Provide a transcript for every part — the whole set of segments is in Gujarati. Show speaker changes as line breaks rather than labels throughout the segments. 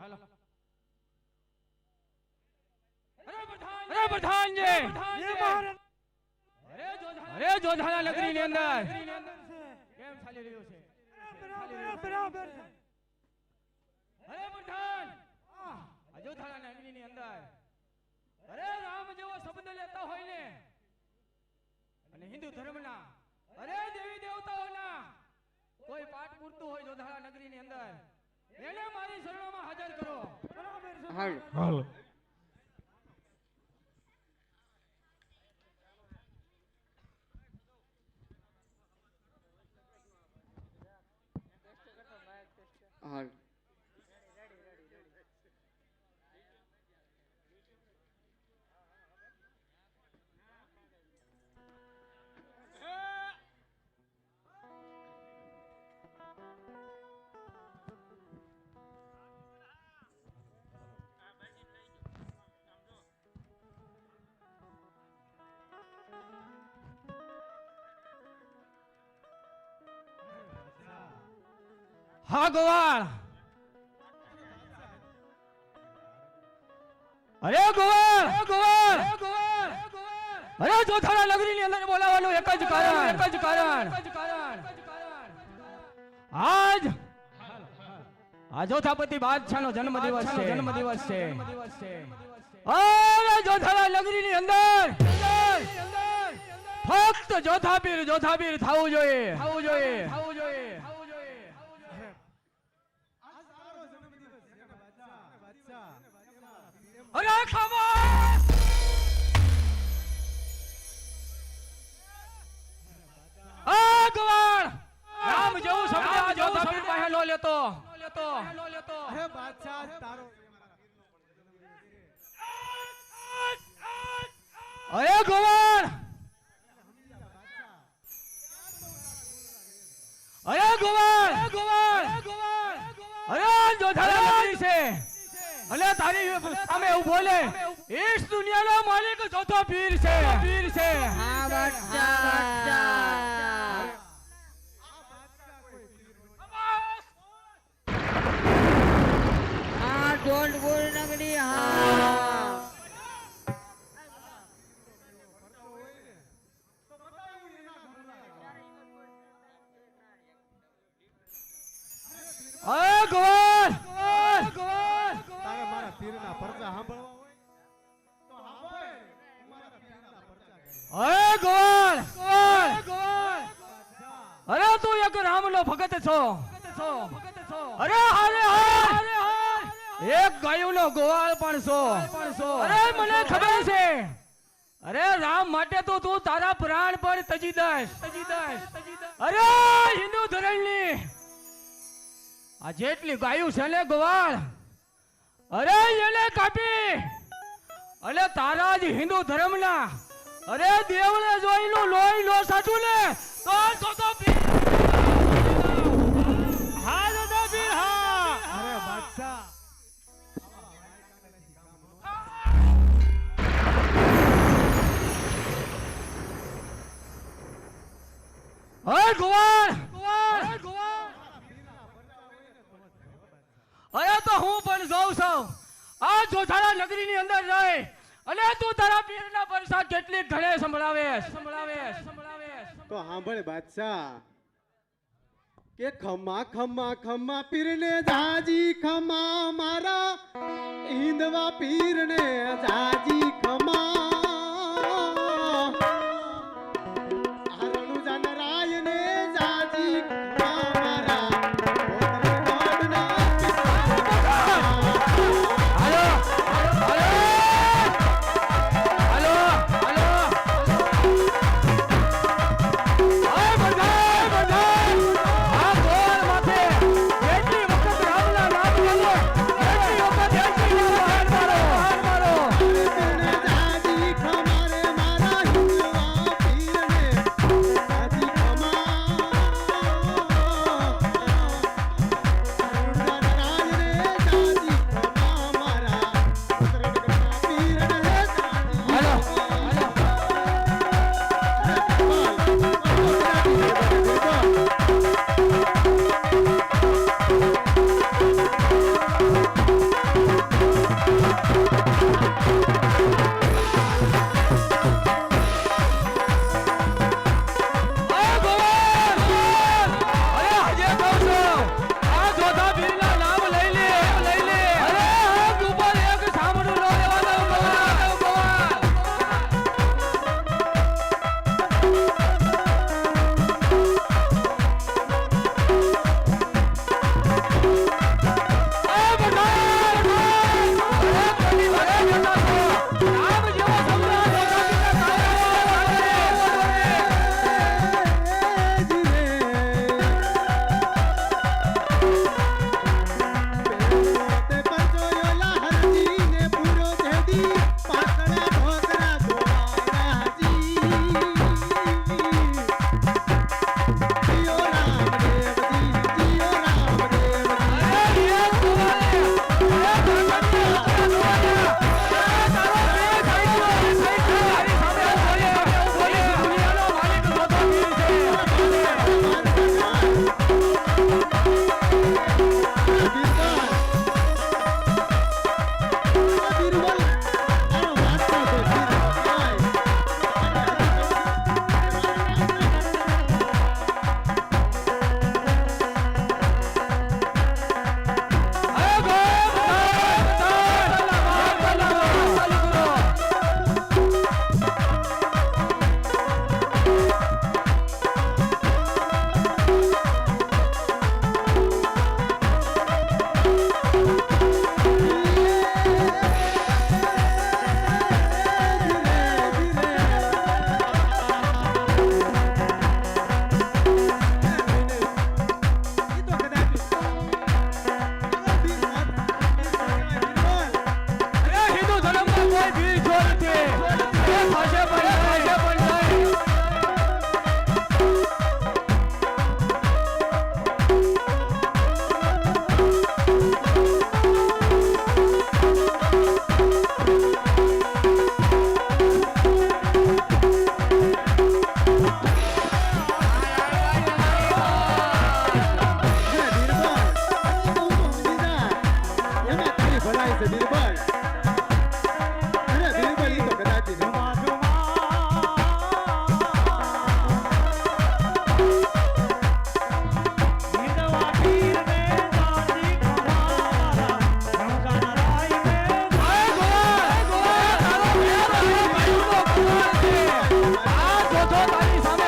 હાલો. અરે પ્રધાનજી અરે જોધાના નગરી ની અંદર. કેમ ચાલી રહ્યું છે? અરે પ્રધાન આ નગરી ની અંદર. અરે રામ જેવો શબ્દ લેતા હોય ને. અને હિન્દુ ધર્મના અરે દેવી દેવતાઓના કોઈ પાઠ પૂરતું હોય જોધાના નગરી ની અંદર એને મારી શરણોમાં હાજર કરો.
હાલ.
હાલો
હા ગોવાળ અરે ગોવાળ ગોવાળ અરે જોથાણા નગરી ની અંદર બોલાવાનું એક જ કારણ. એક જ કારણ. આજ આ જોથાપતિ બાદશાહ નો જન્મ દિવસ છે. જન્મ દિવસ છે. અરે જોથાણા નગરી ની અંદર ફક્ત જોથાપીર જોથાપીર થવું જોઈએ. થવું જોઈએ. થવું જોઈએ અરે ખામોશ આ ગવાણ રામ જેવું શબ્દ આ જોધાપીર પાસે નો લેતો લેતો લેતો
અરે બાદશાહ તારો
અરે ગવાણ તારી અમે ઊભો લે ઈશ દુનિયાનો માલિક ચોથો પીર છે. પીર છે.
હા બચ્ચા હા ઢોલપુર નગરી
છો? અરે હારે એક ગાયુંનો ગોવાળ પણ છો. અરે મને ખબર છે. અરે રામ માટે તો તું તારા પ્રાણ પણ તજી દઈશ. અરે હિન્દુ ધર્મની આ જેટલી ગાયું છે ને ગોવાળ, અરે એને કાપી. અને તારા જ હિન્દુ ધર્મના. અરે દેવળે જોઈનું લોહી લો સાચું ને તો તો તો ગોવાળ! અરે તો હું પણ જાઉં છું. આ જોધારા નગરી ની અંદર રહે. અને તું તારા પીરના પરસા કેટલી ઘણે સંભળાવે સંભળાવે સંભળાવે
તો સાંભળ બાદશાહ. કે ખમા ખમા ખમા પીરને જાજી, ખમા મારા હિંદવા પીરને જાજી, ખમા 非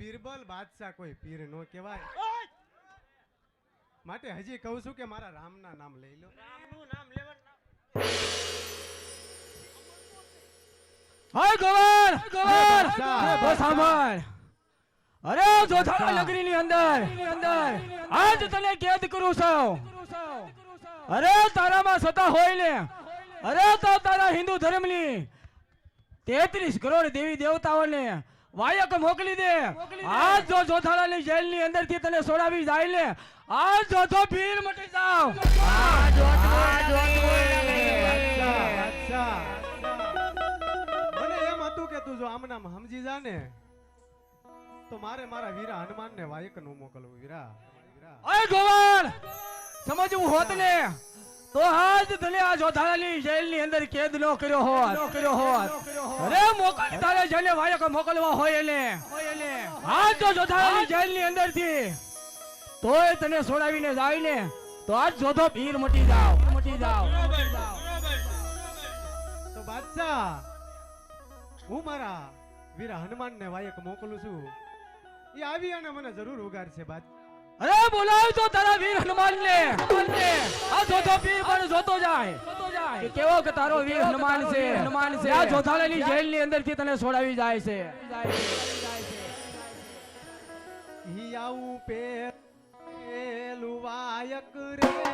બીરબલ બાદશાહ કોઈ પીર નો કહેવાય. માટે હજી કહું છું કે મારા રામના નામ લઈ લો.
અરે સાંભળ અરે જોધારા નગરીની અંદર અંદર! આજ તને કેદ કરું છું. અરે તારામાં સતા હોય ને? અરે તો તારા હિન્દુ ધર્મની તેત્રીસ કરોડ દેવી દેવતાઓને વાયક મોકલી દે. આજ જો જોધારાની જેલની અંદરથી તને છોડાવી જાય ને આજ જોધો ભીલ મટી જાવ.
આ.
મને એમ હતું કે તું જો આમ નામ સમજી જા ને તો મારે મારા વીરા હનુમાન ને વાયકનું મોકલવું વીરા. વીરા
અરે ગોવાળ! સમજવું હોત ને. તો આજ તને આ જોધારાની જેલની અંદર કેદ નો કર્યો હોત. કર્યો હોત. અરે મોકલ તારે જેને વાયક મોકલવા હોય એને. આજ જો જોધારાની જેલની અંદરથી. તોય તને છોડાવીને જાય ને તો આજ જોધો પીર મટી જાવ મટી જાવ
તો બાદશાહ હું મારા વીરા હનુમાનને વાયક મોકલું છું. એ આવી અને મને જરૂર ઉગાડશે બાદ
અરે બોલાવ તો તારા વીર હનુમાન ને આ જોતો પીર પણ જોતો જાય. કે કેવો કે તારો વીર હનુમાન છે? હનુમાન છે? આ જોધાલેની જેલની અંદરથી તને છોડાવી જાય છે.
હિયાઉ પે લુવાયક રે.